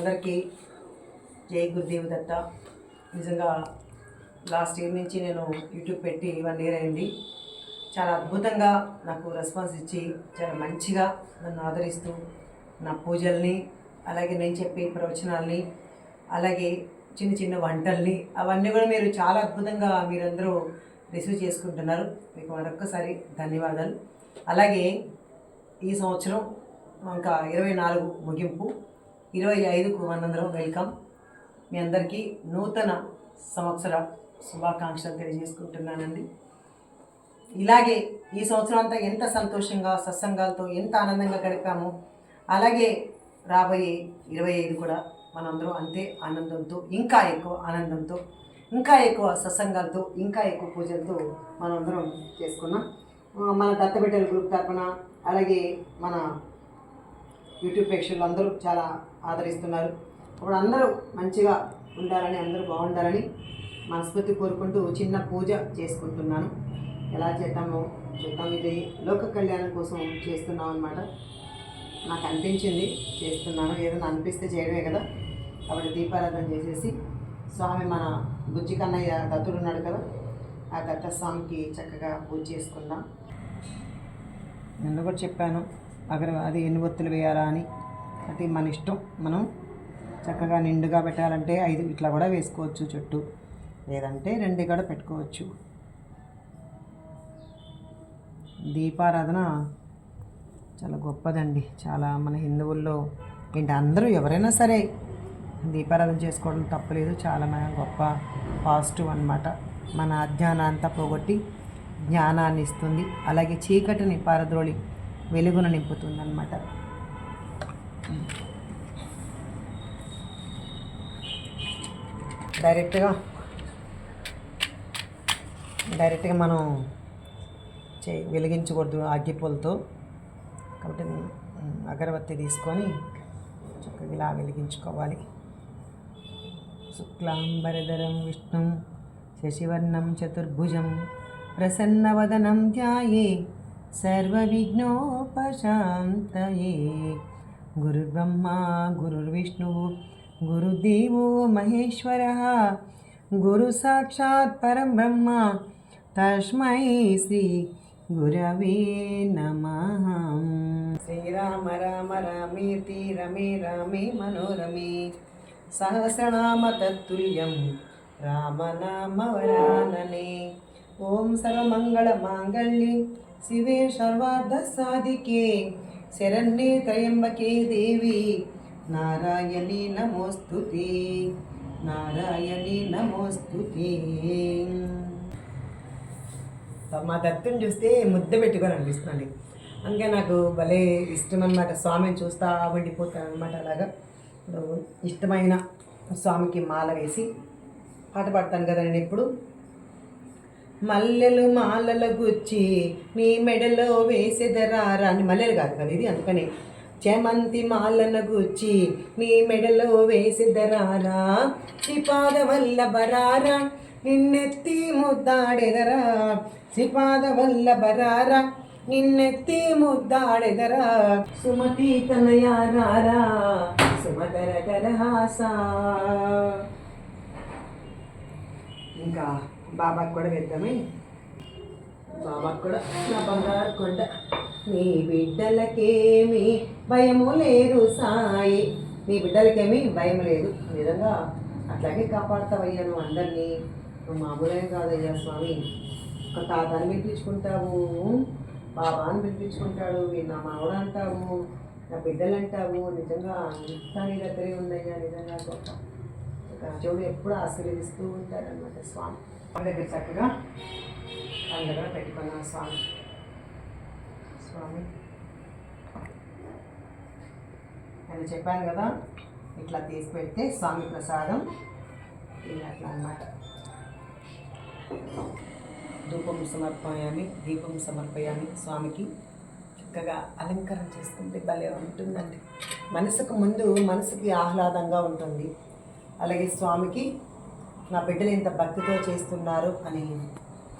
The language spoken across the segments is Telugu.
అందరికీ జై గురుదేవ్ దత్త. నిజంగా లాస్ట్ ఇయర్ నుంచి నేను యూట్యూబ్ పెట్టి వన్ ఇయర్ అయింది. చాలా అద్భుతంగా నాకు రెస్పాన్స్ ఇచ్చి చాలా మంచిగా నన్ను ఆదరిస్తూ నా పూజల్ని అలాగే నేను చెప్పే ప్రవచనాల్ని అలాగే చిన్న చిన్న వంటల్ని అవన్నీ కూడా మీరు చాలా అద్భుతంగా మీరందరూ రిసీవ్ చేసుకుంటున్నారు. మీకు మరొక్కసారి ధన్యవాదాలు. అలాగే ఈ సంవత్సరం ఇంకా ఇరవై నాలుగు ముగింపు. ఇరవై ఐదుకు మనందరం వెల్కమ్. మీ అందరికీ నూతన సంవత్సర శుభాకాంక్షలు తెలియజేసుకుంటున్నానండి. ఇలాగే ఈ సంవత్సరం అంతా ఎంత సంతోషంగా సత్సంగాలతో ఎంత ఆనందంగా గడిపామో అలాగే రాబోయే ఇరవై ఐదు కూడా మనందరం అంతే ఆనందంతో ఇంకా ఎక్కువ ఆనందంతో ఇంకా ఎక్కువ సత్సంగాలతో ఇంకా ఎక్కువ పూజలతో మనందరం చేసుకున్నాం. మన దత్తబిడ్డల గ్రూప్ తరపున అలాగే మన యూట్యూబ్ ప్రేక్షకులు అందరూ చాలా ఆదరిస్తున్నారు. ఇప్పుడు అందరూ మంచిగా ఉండాలని అందరూ బాగుండాలని మనస్ఫూర్తి కోరుకుంటూ చిన్న పూజ చేసుకుంటున్నాను. ఎలా చేద్దామో చూద్దాం. ఇది లోక కళ్యాణం కోసం చేస్తున్నాం అనమాట నాకు అనిపించింది చేస్తున్నాను. ఏదైనా అనిపిస్తే చేయడమే కదా. కాబట్టి దీపారాధన చేసేసి స్వామి మన బుజ్జి కన్నయ్య దత్తుడు ఉన్నాడు కదా ఆ దత్త స్వామికి చక్కగా పూజ చేసుకుందాం. నిన్న కూడా చెప్పాను అక్కడ అది ఎన్ని ఒత్తులు వేయాలా అని. అది మన ఇష్టం. మనం చక్కగా నిండుగా పెట్టాలంటే ఐదు ఇట్లా కూడా వేసుకోవచ్చు చుట్టూ. లేదంటే రెండు కూడా పెట్టుకోవచ్చు. దీపారాధన చాలా గొప్పదండి. చాలా మన హిందువుల్లో ఏంటి అందరూ ఎవరైనా సరే దీపారాధన చేసుకోవడం తప్పలేదు. చాలా మన గొప్ప పాజిటివ్ అనమాట మన అజ్ఞానం అంతా పోగొట్టి జ్ఞానాన్ని ఇస్తుంది. అలాగే చీకటిని పారద్రోళి వెలుగును నింపుతుంది అనమాట డైరెక్ట్గా డైరెక్ట్గా మనం చే వెలిగించకూడదు అగ్గిపూలతో. కాబట్టి అగరబత్తి తీసుకొని చక్కగా ఇలా వెలిగించుకోవాలి. శుక్లాంబరధరం విష్ణుం శశివర్ణం చతుర్భుజం ప్రసన్నవదనం ధ్యాయే సర్వవిఘ్నోపశాంతయే. గురుర్బ్రహ్మ గురుర్విష్ణువు గురుదేవో మహేశ్వర గురు సాక్షాత్ పరం బ్రహ్మ తస్మై శ్రీ గురవే నమ. శ్రీరామ రామ రామేతి రమే రామే మనోరమే సహస్రనామ తత్తుల్యం రామనామ వరాననే ఓం సర్వమంగళ మాంగళ్యే శివే సర్వార్థ సాధికే. శరణ్యే త్రయంబకే దేవి. నారాయణి నమోస్తుతే నారాయణి నమోస్తుతే. మా దత్తుని చూస్తే ముద్ద పెట్టుకొని అనిపిస్తుంది అందుకే నాకు భలే ఇష్టం అనమాట స్వామిని చూస్తా ఉండిపోతాను అనమాట అలాగా. ఇప్పుడు ఇష్టమైన స్వామికి మాల వేసి పాట పాడతాను కదా నేను ఇప్పుడు మల్లెలు మాలల గుచ్చి నీ మెడలో వేసేదరారా అని మల్లెలు కాదు కదా ఇది అందుకని. చేమంతి మాలన గుచ్చి నీ మెడలో వేసేదరారా శ్రీపాద వల్ల బరారా నిన్నెత్తి ముద్దాడెదరా. శ్రీపాద వల్ల బరారా నిన్నెత్తి ముద్దాడెదరా. సుమతి తనయారారా సుమతర కరహాసా ఇంకా బాబాకి కూడా వేద్దామే బాబాకి కూడా నా బంగారు కొండ. నీ బిడ్డలకేమి భయము లేదు సాయి. నీ బిడ్డలకేమి భయం లేదు. నిజంగా అట్లాగే కాపాడతావయ్యా నువ్వు అందరినీ. నువ్వు మామూలేం కాదయ్యా స్వామి. ఒక తాతని పిలిపించుకుంటావు. బాబాని పిలిపించుకుంటాడు. వీడు నా మామూలు అంటావు. నా బిడ్డలు అంటావు నిజంగా అంతా నీ దగ్గరే ఉందయ్యా. నిజంగా గొప్ప. రాజుడు ఎప్పుడు ఆశీర్వదిస్తూ ఉంటారనమాట స్వామి. దగ్గర చక్కగా వాళ్ళ దగ్గర పెట్టుకున్నాం స్వామి. స్వామి. నేను చెప్పాను కదా ఇట్లా తీసి పెడితే స్వామి ప్రసాదం ఇది అట్లా అన్నమాట. ధూపం సమర్పయామి దీపం సమర్పయామి స్వామికి. చక్కగా అలంకరణ చేసుకుంటే భలే ఉంటుందండి. మనసుకు ముందు మనసుకి ఆహ్లాదంగా ఉంటుంది. అలాగే స్వామికి నా బిడ్డలు ఇంత భక్తితో చేస్తున్నారు అని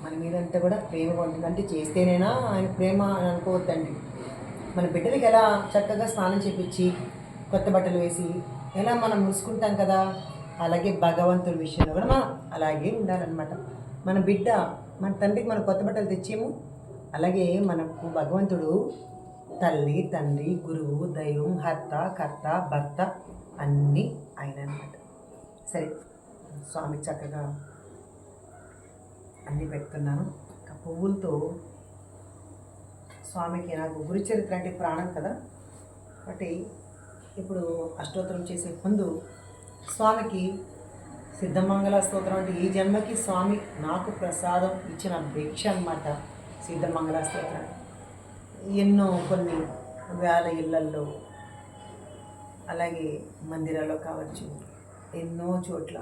మన మీదంతా కూడా ప్రేమగా ఉంటుంది. అంటే చేస్తేనేనా ఆయన ప్రేమ అని అనుకోవద్దండి. మన బిడ్డలకి ఎలా చక్కగా స్నానం చేపించి కొత్త బట్టలు వేసి ఎలా మనం ముసుకుంటాం కదా అలాగే భగవంతుడి విషయంలో కూడా మనం అలాగే ఉండాలన్నమాట. మన బిడ్డ మన తండ్రికి మనం కొత్త బట్టలు తెచ్చేము. అలాగే మనకు భగవంతుడు తల్లి తండ్రి గురువు దైవం హర్త కర్త భర్త అన్నీ ఆయన అనమాట సరే. స్వామి చక్కగా అన్నీ పెడుతున్నాను ఇంకా పువ్వులతో స్వామికి నాకు గురు చరిత్ర అంటే ప్రాణం కదా. కాబట్టి ఇప్పుడు అష్టోత్తరం చేసే ముందు స్వామికి సిద్ధమంగళ స్తోత్రం అంటే ఈ జన్మకి స్వామి నాకు ప్రసాదం ఇచ్చిన భిక్ష అనమాట సిద్ధమంగళ స్తోత్రం. ఎన్నో కొన్ని వేల ఇళ్ళల్లో అలాగే మందిరాల్లో కావచ్చు ఎన్నో చోట్ల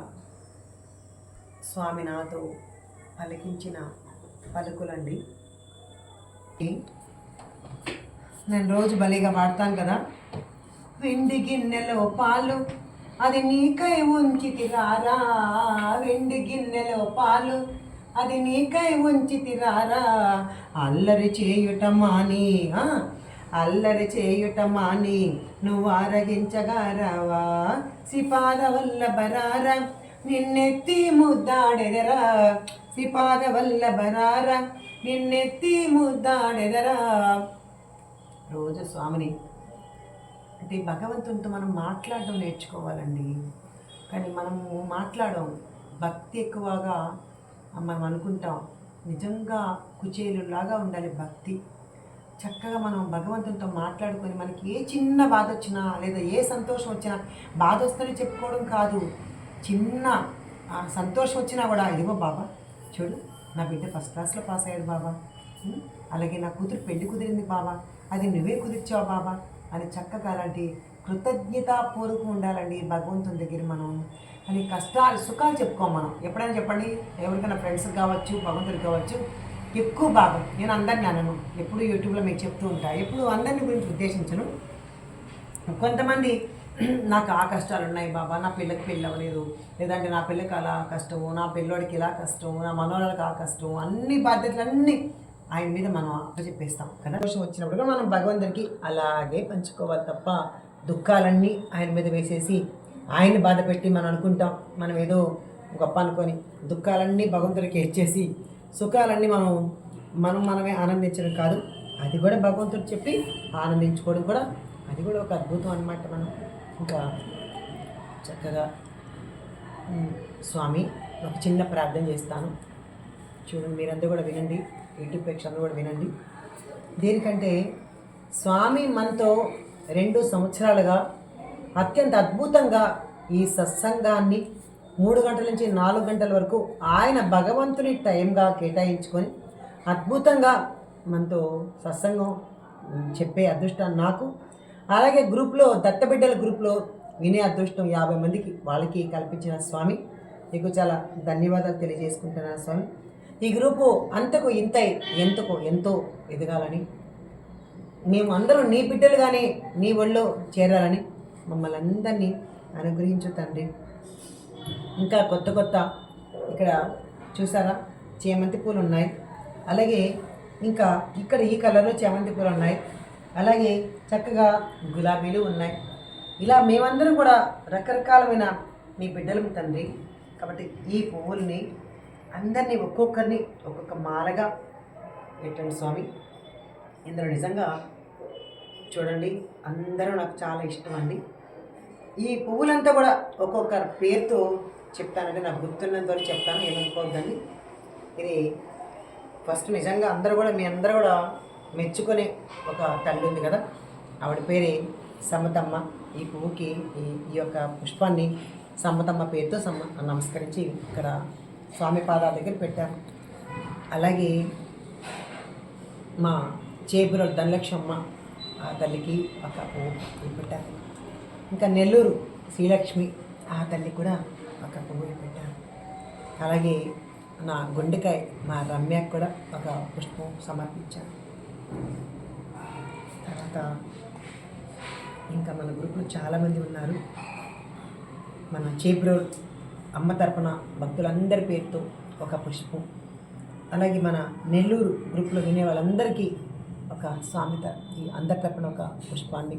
స్వామి నాతో పలికించిన పలుకులండి. నేను రోజు బలిగా వాడతాను కదా. వెండి గిన్నెలో పాలు అది నీకై ఉంచితిరారా? వెండి గిన్నెలో పాలు అది నీకై ఉంచితిరారా? అల్లరి చేయుట మాని అల్లరి చేయుట మాని నువ్వు ఆరగించగా రావా సిపాద వల్ల బరారా? నిన్నెత్తి ముద్దాడెదరా? సిపాద వల్ల బరారా నిన్నెత్తి ముద్దాడెదరా? రోజు స్వామిని అంటే భగవంతునితో మనం మాట్లాడడం నేర్చుకోవాలండి. కానీ మనము మాట్లాడడం భక్తి ఎక్కువగా మనం అనుకుంటాం. నిజంగా కుచేలులాగా ఉండాలి భక్తి. చక్కగా మనం భగవంతునితో మాట్లాడుకొని మనకి ఏ చిన్న బాధ వచ్చినా లేదా ఏ సంతోషం వచ్చినా బాధ వస్తుందని చెప్పుకోవడం కాదు. చిన్న సంతోషం వచ్చినా కూడా ఇదిగో బాబా చూడు నా బిడ్డ ఫస్ట్ క్లాస్లో పాస్ అయ్యాడు బాబా. అలాగే నా కూతురు పెళ్ళి కుదిరింది బాబా. అది నువ్వే కుదిర్చావు బాబా. అని చక్కగా అలాంటి కృతజ్ఞతాపూర్వకం ఉండాలండి భగవంతుని దగ్గర మనం. అని కష్టాలు సుఖాలు చెప్పుకోం మనం. ఎప్పుడైనా చెప్పండి ఎవరికైనా ఫ్రెండ్స్కి కావచ్చు భగవంతుడికి కావచ్చు ఎక్కువ భాగం నేను అందరిని అనను. ఎప్పుడు యూట్యూబ్లో మీకు చెప్తూ ఉంటా. ఎప్పుడు అందరిని గురించి ఉద్దేశించను. కొంతమంది నాకు ఆ కష్టాలు ఉన్నాయి బాబా నా పిల్లకి పెళ్ళి అవ్వలేదు లేదంటే నా పిల్లకి అలా కష్టము నా పిల్లోడికి ఇలా కష్టము నా మనోళ్ళకి ఆ కష్టం అన్ని బాధ్యతలన్నీ ఆయన మీద మనం చెప్పేస్తాం కదా. దోషం వచ్చినప్పుడు కూడా మనం భగవంతుడికి అలాగే పంచుకోవాలి తప్ప దుఃఖాలన్నీ ఆయన మీద వేసేసి ఆయన్ని బాధ పెట్టి మనం అనుకుంటాం మనం ఏదో గొప్ప అనుకొని దుఃఖాలన్నీ భగవంతుడికి ఇచ్చేసి సుఖాలన్నీ మనం మనం మనమే ఆనందించడం కాదు అది కూడా భగవంతుడు చెప్పి ఆనందించుకోవడం కూడా అది కూడా ఒక అద్భుతం అనమాట మనం. ఇంకా చక్కగా స్వామి ఒక చిన్న ప్రార్థన చేస్తాను. చూడండి మీరందరూ కూడా వినండి యూట్యూబ్ ప్రేక్షకులు కూడా వినండి. దేనికంటే స్వామి మనతో రెండు సంవత్సరాలుగా అత్యంత అద్భుతంగా ఈ సత్సంగాన్ని మూడు గంటల నుంచి నాలుగు గంటల వరకు ఆయన భగవంతుని టైంగా కేటాయించుకొని అద్భుతంగా మనతో సత్సంగం చెప్పే అదృష్టం నాకు అలాగే గ్రూప్లో దత్తబిడ్డల గ్రూప్లో వినే అదృష్టం యాభై మందికి వాళ్ళకి కల్పించిన స్వామి. మీకు చాలా ధన్యవాదాలు తెలియజేసుకుంటున్నాను స్వామి. ఈ గ్రూపు అంతకు ఇంతై ఎంతకు ఎంతో ఎదగాలని మేము అందరం నీ బిడ్డలుగానే నీ ఒళ్ళో చేరాలని మమ్మల్ని అందరినీ అనుగ్రహించు తండ్రి. ఇంకా కొత్త కొత్త ఇక్కడ చూసారా? చేమంతి పూలు ఉన్నాయి. అలాగే ఇంకా ఇక్కడ ఈ కలర్లో చేమంతి పూలు ఉన్నాయి. అలాగే చక్కగా గులాబీలు ఉన్నాయి. ఇలా మేమందరం కూడా రకరకాలమైన మీ బిడ్డలం తండ్రి. కాబట్టి ఈ పువ్వుల్ని అందరినీ ఒక్కొక్కరిని ఒక్కొక్క మాలగా పెట్టండి స్వామి. ఇందులో నిజంగా చూడండి అందరూ నాకు చాలా ఇష్టం అండి. ఈ పువ్వులంతా కూడా ఒక్కొక్క పేరుతో చెప్తానండి. నాకు గుర్తున్నంత వరకు చెప్తాను ఏమనుకోవద్దండి. ఇది ఫస్ట్ నిజంగా అందరూ కూడా మీ అందరూ కూడా మెచ్చుకునే ఒక తల్లి ఉంది కదా ఆవిడ పేరే సమ్మతమ్మ. ఈ పువ్వుకి ఈ ఈ యొక్క పుష్పాన్ని సమ్మతమ్మ పేరుతో సమ్మ నమస్కరించి ఇక్కడ స్వామి పాదాల దగ్గర పెట్టారు. అలాగే మా చేపుల ధనలక్ష్మమ్మ ఆ తల్లికి ఒక పువ్వు పెట్టారు. ఇంకా నెల్లూరు శ్రీలక్ష్మి ఆ తల్లి కూడా ఒక పువ్వు పెట్టారు. అలాగే నా గుండెకాయ మా రమ్యకు కూడా ఒక పుష్పం సమర్పించాను తర్వాత ఇంకా మన గ్రూప్లో చాలామంది ఉన్నారు. మన చేబ్రోల్ అమ్మ తరపున భక్తులందరి పేరుతో ఒక పుష్పం. అలాగే మన నెల్లూరు గ్రూప్లో వినే వాళ్ళందరికీ ఒక స్వామిత ఈ అందరి తరపున ఒక పుష్పాన్ని.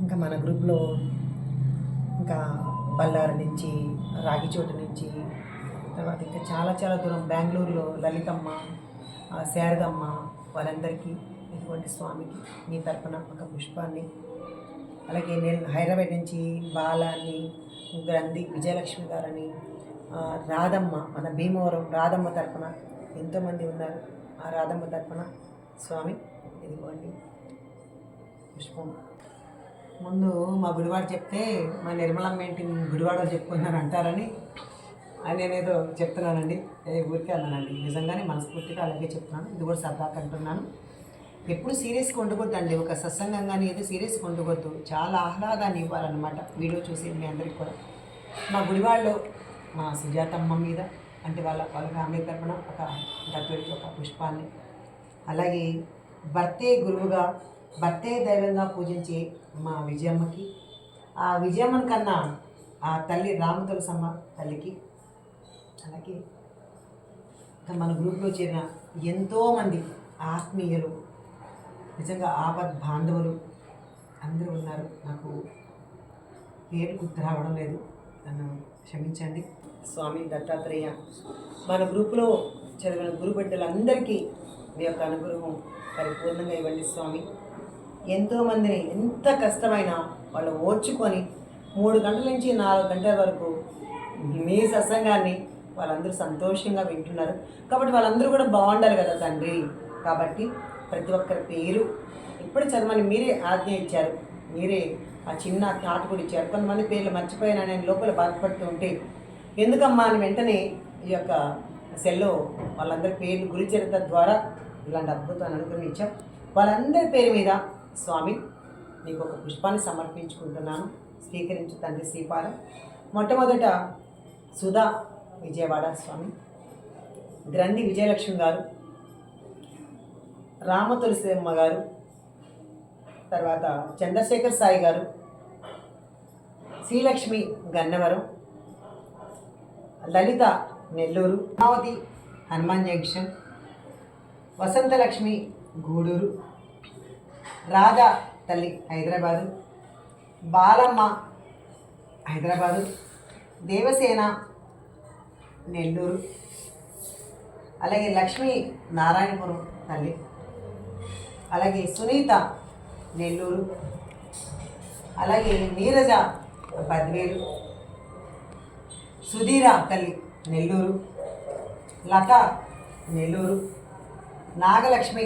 ఇంకా మన గ్రూప్లో ఇంకా బళ్ళారి నుంచి రాగిచోట నుంచి తర్వాత ఇంకా చాలా చాలా దూరం బెంగళూరులో లలితమ్మ శారదమ్మ వారందరికీ ఇటువంటి స్వామికి మీ తరపున ఒక పుష్పాన్ని అలాగే నేను హైదరాబాద్ నుంచి బాలాన్ని గ్రంథి విజయలక్ష్మి గారని రాధమ్మ మన భీమవరం రాధమ్మ తరపున ఎంతోమంది ఉన్నారు. ఆ రాధమ్మ తరపున స్వామి ఇదిగోండి. పుష్పం. ముందు మా గుడివాడు చెప్తే మా నిర్మలమ్మ ఏంటి గుడివాడో చెప్పుకున్నాను అంటారని అని నేనేదో చెప్తున్నానండి. ఊరికే అన్నానండి నిజంగానే మనస్ఫూర్తిగా అలాగే చెప్తున్నాను. ఇది కూడా సరదాగా అంటున్నాను. ఎప్పుడు సీరియస్గా ఉండకూడదండి ఒక సత్సంగంగాని ఏదో సీరియస్గా ఉండకూడదు చాలా ఆహ్లాదాన్ని ఇవ్వాలన్నమాట వీడియో చూసి మీ అందరికి కూడా. మా గుడివాళ్ళు మా సుజాతమ్మ మీద అంటే వాళ్ళ వాళ్ళ ఫ్యామిలీ తరపున ఒక దత్తుడికి ఒక పుష్పాన్ని అలాగే భర్తే గురువుగా భర్తే దైవంగా పూజించే మా విజయమ్మకి ఆ విజయమ్మని కన్నా ఆ తల్లి రామతులసమ్మ తల్లికి అలాగే మన గ్రూప్లో చేరిన ఎంతోమంది ఆత్మీయులు నిజంగా ఆపద్ బాంధవులు అందరూ ఉన్నారు. నాకు పేరు గుర్తు రావడం లేదు. నన్ను క్షమించండి. స్వామి దత్తాత్రేయ మన గ్రూపులో చదివిన గురు బిడ్డలందరికీ మీ యొక్క అనుగ్రహం పరిపూర్ణంగా ఇవ్వండి స్వామి. ఎంతోమందిని ఎంత కష్టమైనా వాళ్ళు ఓర్చుకొని మూడు గంటల నుంచి నాలుగు గంటల వరకు మీ సత్సంగాన్ని వాళ్ళందరూ సంతోషంగా వింటున్నారు. కాబట్టి వాళ్ళందరూ కూడా బాగుండాలి కదా తండ్రి. కాబట్టి ప్రతి ఒక్కరి పేరు ఇప్పుడు చదవని మీరే ఆజ్ఞ ఇచ్చారు. మీరే ఆ చిన్న తాట కూడా ఇచ్చారు. కొంతమంది పేర్లు మర్చిపోయినా నేను లోపల బాధపడుతూ ఉంటే ఎందుకమ్మా అని వెంటనే ఈ యొక్క సెల్లో వాళ్ళందరి పేర్లు గురిచరిత ద్వారా ఇలాంటి అద్భుతాన్ని అనుగ్రహించాం వాళ్ళందరి పేరు మీద స్వామి నీకు ఒక పుష్పాన్ని సమర్పించుకుంటున్నాను. స్వీకరించు తండ్రి శ్రీపాలం మొట్టమొదట సుధా విజయవాడ స్వామి. గ్రంథి విజయలక్ష్మి గారు రామ తులసిమ్మ గారు తర్వాత చంద్రశేఖర్ సాయి గారు శ్రీలక్ష్మి గన్నవరం లలిత నెల్లూరు అమరావతి హనుమాన్ జంక్షన్ వసంతలక్ష్మి గూడూరు రాధా తల్లి హైదరాబాదు బాలమ్మ హైదరాబాదు దేవసేన నెల్లూరు. అలాగే లక్ష్మీ నారాయణపురం తల్లి. అలాగే సునీత నెల్లూరు. అలాగే నీరజ బద్వేలు సుధీర తల్లి నెల్లూరు. లత నెల్లూరు. నాగలక్ష్మి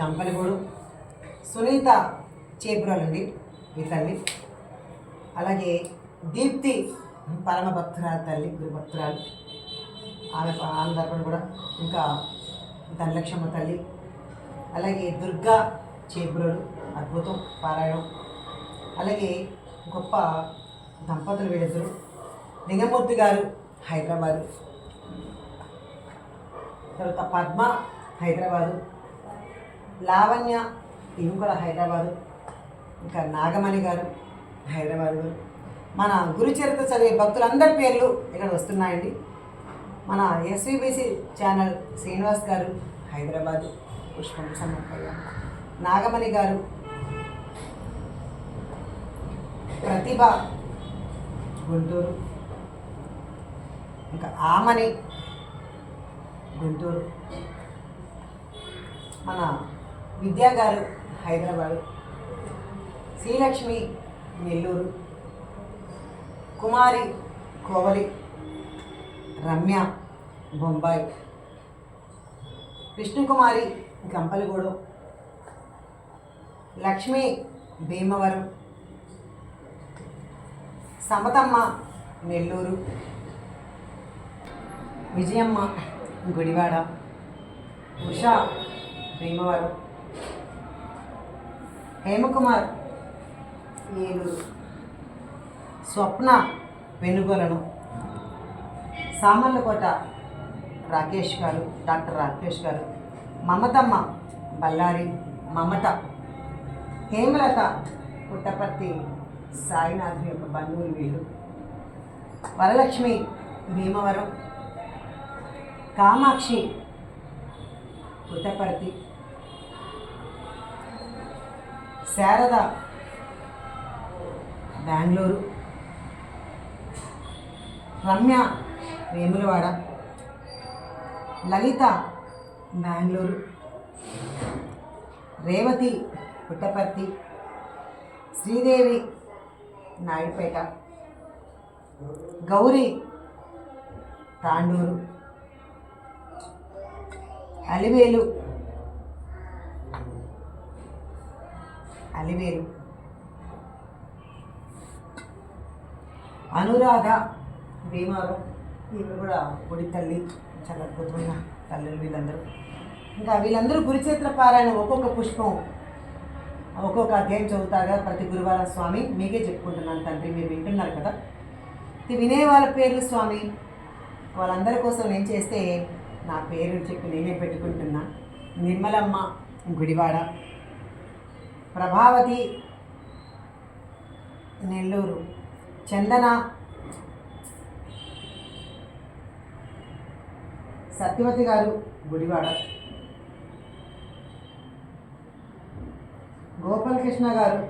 గంపలగూడు. సునీత చేపురాలండి ఈ తల్లి. అలాగే దీప్తి పరమభక్తురాలు తల్లి గురుభక్తురాలు ఆమె ఆమె తరపున కూడా ఇంకా ధనలక్ష్మ తల్లి అలాగే దుర్గా చేపురుడు అద్భుతం పారాయణం అలాగే గొప్ప దంపతులు వీళ్ళిద్దరు. లింగమూర్తి గారు హైదరాబాదు తర్వాత పద్మ హైదరాబాదు లావణ్య ఇవి కూడా హైదరాబాదు ఇంకా నాగమణి గారు హైదరాబాదు. మన గురుచరిత్ర చదివే భక్తులందరి పేర్లు ఇక్కడ వస్తున్నాయండి. మన ఎస్విబిసి ఛానల్ శ్రీనివాస్ గారు హైదరాబాదు పుష్పం సమర్పయ్య నాగమణి గారు ప్రతిభ గుంటూరు ఇంకా ఆమని గుంటూరు మన విద్యా గారు హైదరాబాదు శ్రీలక్ష్మి నెల్లూరు కుమారి కోవలి రమ్య బొంబాయి. విష్ణుకుమారి గంపలగూడు. లక్ష్మి భీమవరం. సమతమ్మ నెల్లూరు. విజయమ్మ గుడివాడ. ఉషా భీమవరం. హేమకుమార్ ఏలూరు. స్వప్న వెనుగొలను. సామర్లకోట రాకేష్ గారు డాక్టర్ రాకేష్ గారు మమతమ్మ బళ్ళారి మమత హేమలత పుట్టపర్తి సాయినాథ్ యొక్క బంధువులు వీళ్ళు వరలక్ష్మి భీమవరం కామాక్షి పుట్టపర్తి శారద బెంగళూరు రమ్య వేములవాడ. లలిత బెంగళూరు. రేవతి పుట్టపర్తి. శ్రీదేవి నాయుడుపేట. గౌరీ తాండూరు. అలివేలు. అలివేలు. అనురాధ భీమారం వీళ్ళు కూడా గుడి తల్లి. చాలా అద్భుతమైన తల్లులు వీళ్ళందరూ. ఇంకా వీళ్ళందరూ గురుచేత్ర పారాయణ ఒక్కొక్క పుష్పం ఒక్కొక్క అధ్యాయం చదువుతాగా ప్రతి గురువారం స్వామి. మీకే చెప్పుకుంటున్నాను తండ్రి మీరు వింటున్నారు కదా. ఇది వినే వాళ్ళ పేర్లు స్వామి. వాళ్ళందరి కోసం నేను చేస్తే నా పేరు చెప్పి నేనే పెట్టుకుంటున్నా. నిర్మలమ్మ గుడివాడ ప్రభావతి నెల్లూరు చందన సత్యవతి గారు గుడివాడ. గోపాలకృష్ణ గారు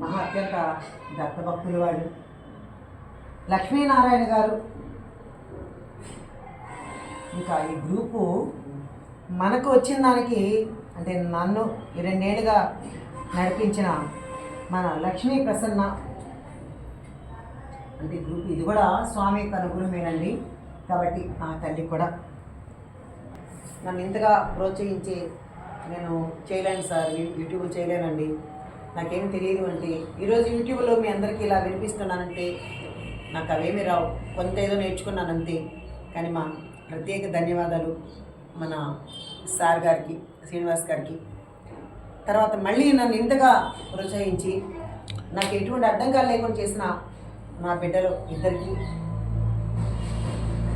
మహా అత్యంత దత్తభక్తులు వాళ్ళు. లక్ష్మీనారాయణ గారు. ఇంకా ఈ గ్రూపు మనకు వచ్చిన దానికి అంటే నన్ను రెండేళ్ళుగా నడిపించిన మన లక్ష్మీ ప్రసన్న. అంటే గ్రూప్ ఇది కూడా స్వామి యొక్క అనుగ్రహమేనండి కాబట్టి ఆ తల్లి కూడా నన్ను ఇంతగా ప్రోత్సహించి నేను చేయలేను సార్ యూట్యూబ్ చేయలేనండి. నాకేం తెలియదు అంటే ఈరోజు యూట్యూబ్లో మీ అందరికీ ఇలా వినిపిస్తున్నానంటే నాకు అవేమి రావు. కొంత ఏదో నేర్చుకున్నానంతే. కానీ మా ప్రత్యేక ధన్యవాదాలు మన సార్ గారికి శ్రీనివాస్ గారికి. తర్వాత మళ్ళీ నన్ను ఇంతగా ప్రోత్సహించి నాకు ఎటువంటి అడ్డంకాలు లేకుండా చేసిన నా బిడ్డలు ఇద్దరికి.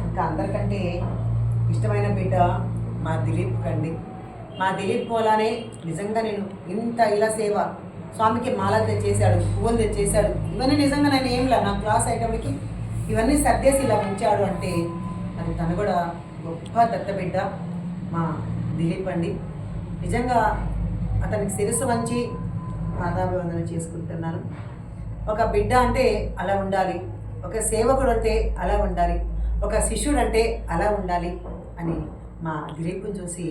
ఇంకా అందరికంటే ఇష్టమైన బిడ్డ మా దిలీప్ కండి. మా దిలీప్ పోలానే నిజంగా నేను ఇంత ఇలా సేవ స్వామికి మాల తెచ్చేసాడు పువ్వులు తెచ్చేసాడు ఇవన్నీ నిజంగా నేను ఏంలా నా క్లాస్ అయ్యేటప్పటికి ఇవన్నీ సర్దేసి ఇలా ఉంచాడు అంటే అది తను కూడా గొప్ప దత్తబిడ్డ మా దిలీప్ అండి. నిజంగా అతనికి శిరస్సు వంచి పాదాభివందనం చేసుకుంటున్నాను. ఒక బిడ్డ అంటే అలా ఉండాలి ఒక సేవకుడు అంటే అలా ఉండాలి ఒక శిష్యుడు అంటే అలా ఉండాలి అని మా దిలీప్ని చూసి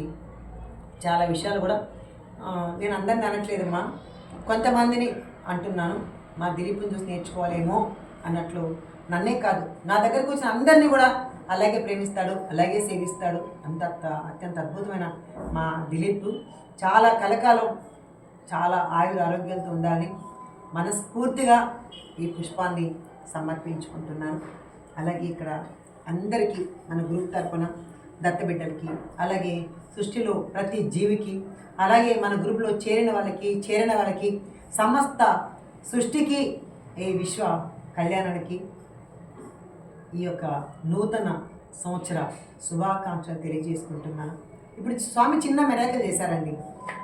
చాలా విషయాలు కూడా నేను అందరిని అనట్లేదమ్మా. కొంతమందిని అంటున్నాను మా దిలీప్ని చూసి నేర్చుకోవాలేమో అన్నట్లు నన్నే కాదు నా దగ్గరకు వచ్చిన అందరినీ కూడా అలాగే ప్రేమిస్తాడు అలాగే సేవిస్తాడు. అంత అత్యంత అద్భుతమైన మా దిలీప్. చాలా కలకాలం చాలా ఆయుర ఆరోగ్యంతో ఉండాలని మనస్ఫూర్తిగా ఈ పుష్పాన్ని సమర్పించుకుంటున్నాను. అలాగే ఇక్కడ అందరికీ మన గ్రూప్ తరపున దత్తబిడ్డలకి అలాగే సృష్టిలో ప్రతి జీవికి అలాగే మన గ్రూప్లో చేరిన వాళ్ళకి చేరిన వాళ్ళకి సమస్త సృష్టికి ఈ విశ్వ కళ్యాణానికి ఈ యొక్క నూతన సంవత్సర శుభాకాంక్షలు తెలియజేసుకుంటున్నాను ఇప్పుడు స్వామి చిన్న మెరాకలు చేశారండి.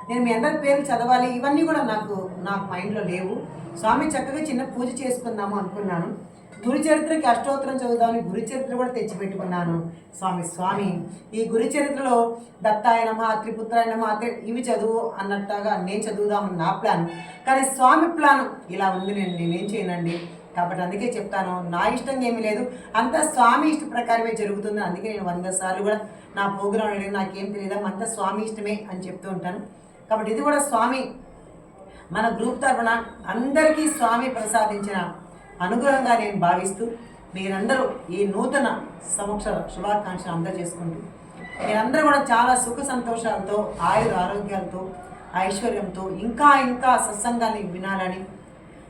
నేను మీ అందరి పేర్లు చదవాలి ఇవన్నీ కూడా నాకు నాకు మైండ్లో లేవు. స్వామి చక్కగా చిన్న పూజ చేసుకుందాము అనుకున్నాను. గురు చరిత్రకి అష్టోత్తరం చదువుదామని గురు చరిత్ర కూడా తెచ్చిపెట్టుకున్నాను. స్వామి స్వామి ఈ గురు చరిత్రలో దత్తాయ నమ ఇవి చదువు అన్నట్టుగా నేను చదువుదామని నా ప్లాన్ కానీ స్వామి ప్లాన్ ఇలా ఉంది నేను నేనేం చేయనండి? కాబట్టి అందుకే చెప్తాను నా ఇష్టం ఏమీ లేదు. అంతా స్వామి ఇష్ట ప్రకారమే జరుగుతుంది. అందుకే నేను వంద సార్లు కూడా నా ప్రోగ్రాం అడిగి నాకేం తెలియదు. అంతా స్వామి ఇష్టమే అని చెప్తూ ఉంటాను. కాబట్టి ఇది కూడా స్వామి మన గ్రూప్ తరఫున అందరికీ స్వామి ప్రసాదించిన అనుగ్రహంగా నేను భావిస్తూ మీరందరూ ఈ నూతన సంవత్సర శుభాకాంక్షలు అందజేసుకుంటూ మీరందరూ కూడా చాలా సుఖ సంతోషాలతో ఆయుర ఆరోగ్యాలతో ఐశ్వర్యంతో ఇంకా ఇంకా సత్సంగాన్ని వినాలని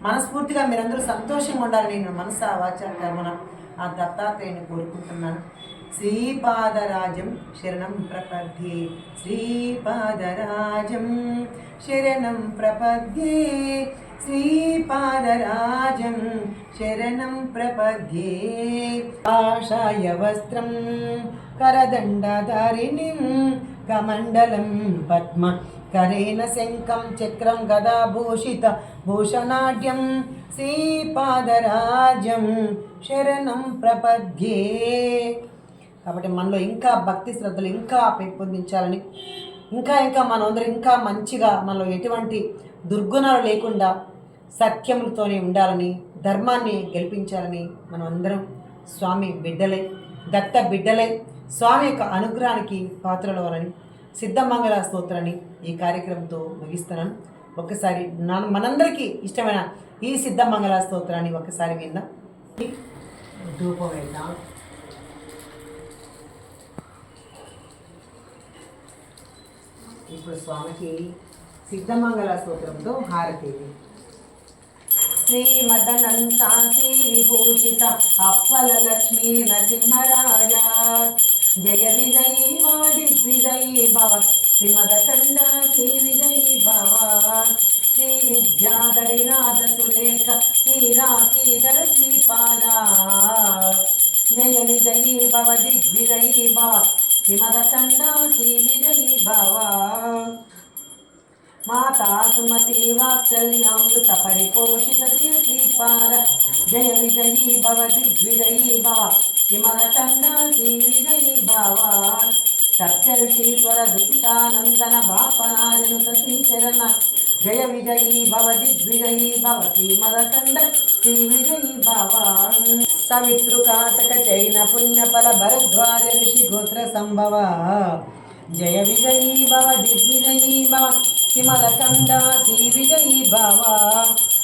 మనస్ఫూర్తిగా మీరందరూ సంతోషంగా ఉండాలని నేను మనస వాచ కర్మన ఆ దత్తాత్రేయుని కోరుకుంటున్నాను. శ్రీపాదరాజం శరణం ప్రపద్యే శ్రీపాదరాజం శరణం ప్రపద్యే. శ్రీపాదరాజం శరణం ప్రపద్యే. ఆశాయ వస్త్రం కరదండధారిణిం కమండలం పద్మ. కరేణ శంఖం చక్రం గదాభూషిత భూషణాఢ్యం శ్రీపాదరాజం శరణం ప్రపద్యే. కాబట్టి మనలో ఇంకా భక్తి శ్రద్ధలు ఇంకా పెంపొందించాలని ఇంకా ఇంకా మనందరం ఇంకా మంచిగా మనలో ఎటువంటి దుర్గుణాలు లేకుండా సత్యములతోనే ఉండాలని ధర్మాన్ని గెలిపించాలని మనం అందరం స్వామి బిడ్డలై దత్త బిడ్డలై. స్వామి యొక్క అనుగ్రహానికి పాత్రలవ్వాలని సిద్ధమంగళ స్తోత్రాన్ని ఈ కార్యక్రమంతో ముగిస్తున్నాను. ఒక్కసారి నా మనందరికీ ఇష్టమైన ఈ సిద్ధమంగళ స్తోత్రాన్ని ఒక్కసారి విందాం. ధూపం వెళ్దాం ఇప్పుడు స్వామికి సిద్ధమంగళ స్తోత్రంతో హారతి శ్రీమదనంతా విభూషిత అప్పల లక్ష్మీ నరసింహరాజ. జయ విజయీ మా దిగ్విజయీ భవ. శ్రీమదఖండ శ్రీ విజయీ భవ. శ్రీ విద్యాధరి రాధ సురేఖ శ్రీరాకీధర శ్రీపాదా. జయ విజయీ భవ దిగ్విజయీ భవ. శ్రీమదఖండ శ్రీ విజయీ భవ. మాతా సుమతి వాత్సల్యామృత పరిపోషిత శ్రీపాద జయ విజయీ భవ దిగ్విజయీ భవ. హిమరచండ శ్రీ విజయీ భవ సత్యఋషీశ్వర దుషితానందన బాపనాజనుత శ్రీచరణ. జయ విజయీ భవ దిగ్విజయీ భవ శ్రీమరచండ శ్రీ విజయీ భవ సవితృకాటక చైన పుణ్యఫల భరద్వాజ ఋషి గోత్ర సంభవ. జయ విజయీ భవ భవ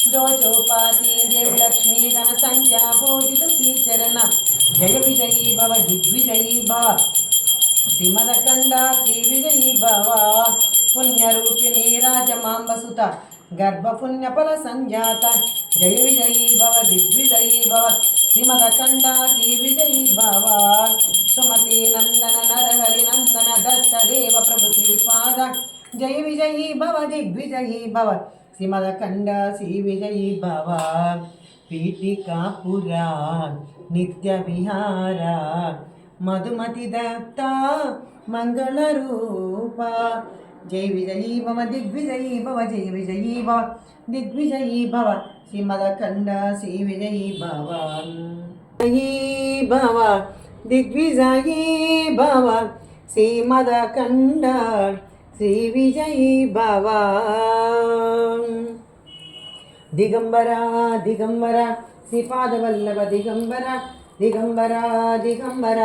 దోచోపాతి దేవలక్ష్మీ ధన సంఖ్యా బోధిత శ్రీచరణ. జయ విజయీ భవ దిగ్విజయీ భవ శ్రీమదకండ శ్రీ విజయీ భవ పుణ్యరూపిణి రాజమాంబసుత గర్భపుణ్యఫల సంజాత జయ విజయీ భవ దిగ్విజయీ భవ శ్రీమదకండ శ్రీ విజయీ భవ సుమతి నందన నరహరి నందన దత్త దేవ ప్రభు శ్రీపాద జయ విజయీ భవ దిగ్విజయీ భవ శ్రీమదకండ శ్రీ విజయీ భవ పీఠికాపురా నిత్య విహార మధుమతి దత్త మంగళ రూప జై విజయీ భవ దిగ్విజయీ భవ జయ విజయీ భవ దిగ్విజయీ భవ శ్రీమదకండ శ్రీ విజయీ భవ విజయీ భవ దిగ్విజయీ భవ శ్రీమదకండ శ్రీ విజయీ భవ దిగంబర దిగంబర శ్రీపాదవల్లభ దిగంబర దిగంబర దిగంబర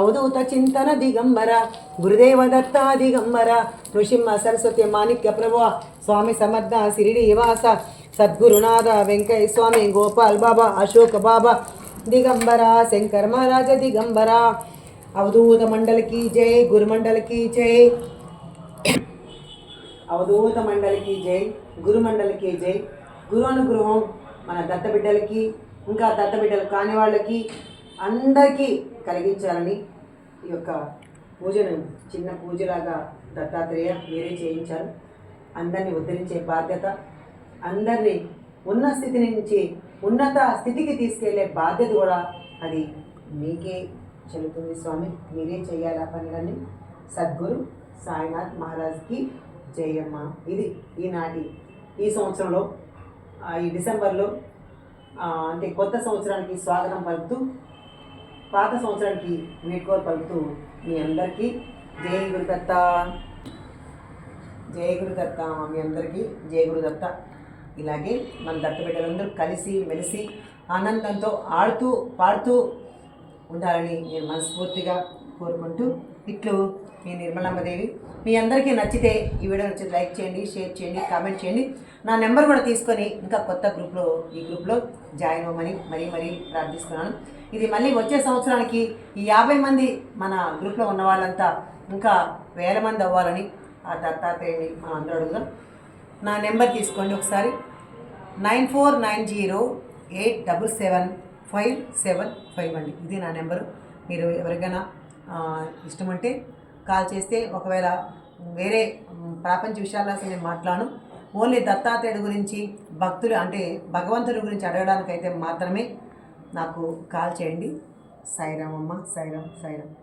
అవధూత చింతన దిగంబర గురుదేవ దత్త దిగంబర నృసింహ సరస్వతి మాణిక్య ప్రభు స్వామి సమర్థ సిరిడి నివాస సద్గురునాథ వెంకయ్య స్వామి గోపాల్ బాబా అశోక్ బాబా దిగంబర శంకర్ మహారాజ దిగంబర. అవధూత మండలికి జై గురుమండలికి జై. అవధూత మండలికి జై గురు మండలికి జై గురు అనుగ్రహం మన దత్తబిడ్డలకి ఇంకా దత్తబిడ్డలు కాని వాళ్ళకి అందరికీ కలిగించాలని ఈ యొక్క పూజను చిన్న పూజలాగా దత్తాత్రేయ మీరే చేయించారు. అందరినీ ఉద్ధరించే బాధ్యత అందరినీ ఉన్న స్థితి నుంచి ఉన్నత స్థితికి తీసుకెళ్ళే బాధ్యత కూడా అది మీకే చెల్లుతుంది స్వామి. మీరే చేయాలి ఆ పనులన్నీ. సద్గురు సాయినాథ్ మహారాజ్కి జయమ్మ. ఇది ఈనాటి ఈ సంవత్సరంలో ఈ డిసెంబర్లో అంటే కొత్త సంవత్సరానికి స్వాగతం పలుకుతూ పాత సంవత్సరానికి వీడ్కోలు పలుకుతూ మీ అందరికీ జై గురుదత్త. జై గురుదత్త మీ అందరికీ జై గురుదత్త. ఇలాగే మన దత్త బిడ్డలందరూ కలిసి మెలిసి ఆనందంతో ఆడుతూ పాడుతూ ఉండాలని నేను మనస్ఫూర్తిగా కోరుకుంటూ ఇట్లు మీ నిర్మలమ్మదేవి. మీ అందరికీ నచ్చితే ఈ వీడియో నచ్చితే లైక్ చేయండి షేర్ చేయండి కామెంట్ చేయండి. నా నెంబర్ కూడా తీసుకొని ఇంకా కొత్త గ్రూప్లో ఈ గ్రూప్లో జాయిన్ అవ్వమని మరీ మరీ ప్రార్థిస్తున్నాను. ఇది మళ్ళీ వచ్చే సంవత్సరానికి ఈ యాభై మంది మన గ్రూప్లో ఉన్న వాళ్ళంతా ఇంకా వేల మంది అవ్వాలని ఆ దత్తాత్రేయుని మనం అందరూ అడుగుదాం. నా నెంబర్ తీసుకోండి ఒకసారి. Nine four nine zero eight double seven five seven five అండి. ఇది నా నెంబరు. మీరు ఎవరికైనా ఇష్టం ఉంటే కాల్ చేస్తే ఒకవేళ వేరే ప్రపంచ విషయాల్లో అసలు నేను మాట్లాడను. ఓన్లీ దత్తాత్రేయుడు గురించి భక్తులు అంటే భగవంతుడి గురించి అడగడానికైతే మాత్రమే నాకు కాల్ చేయండి. సాయిరామమ్మ అమ్మ సాయిరామ్ సాయిరామ్.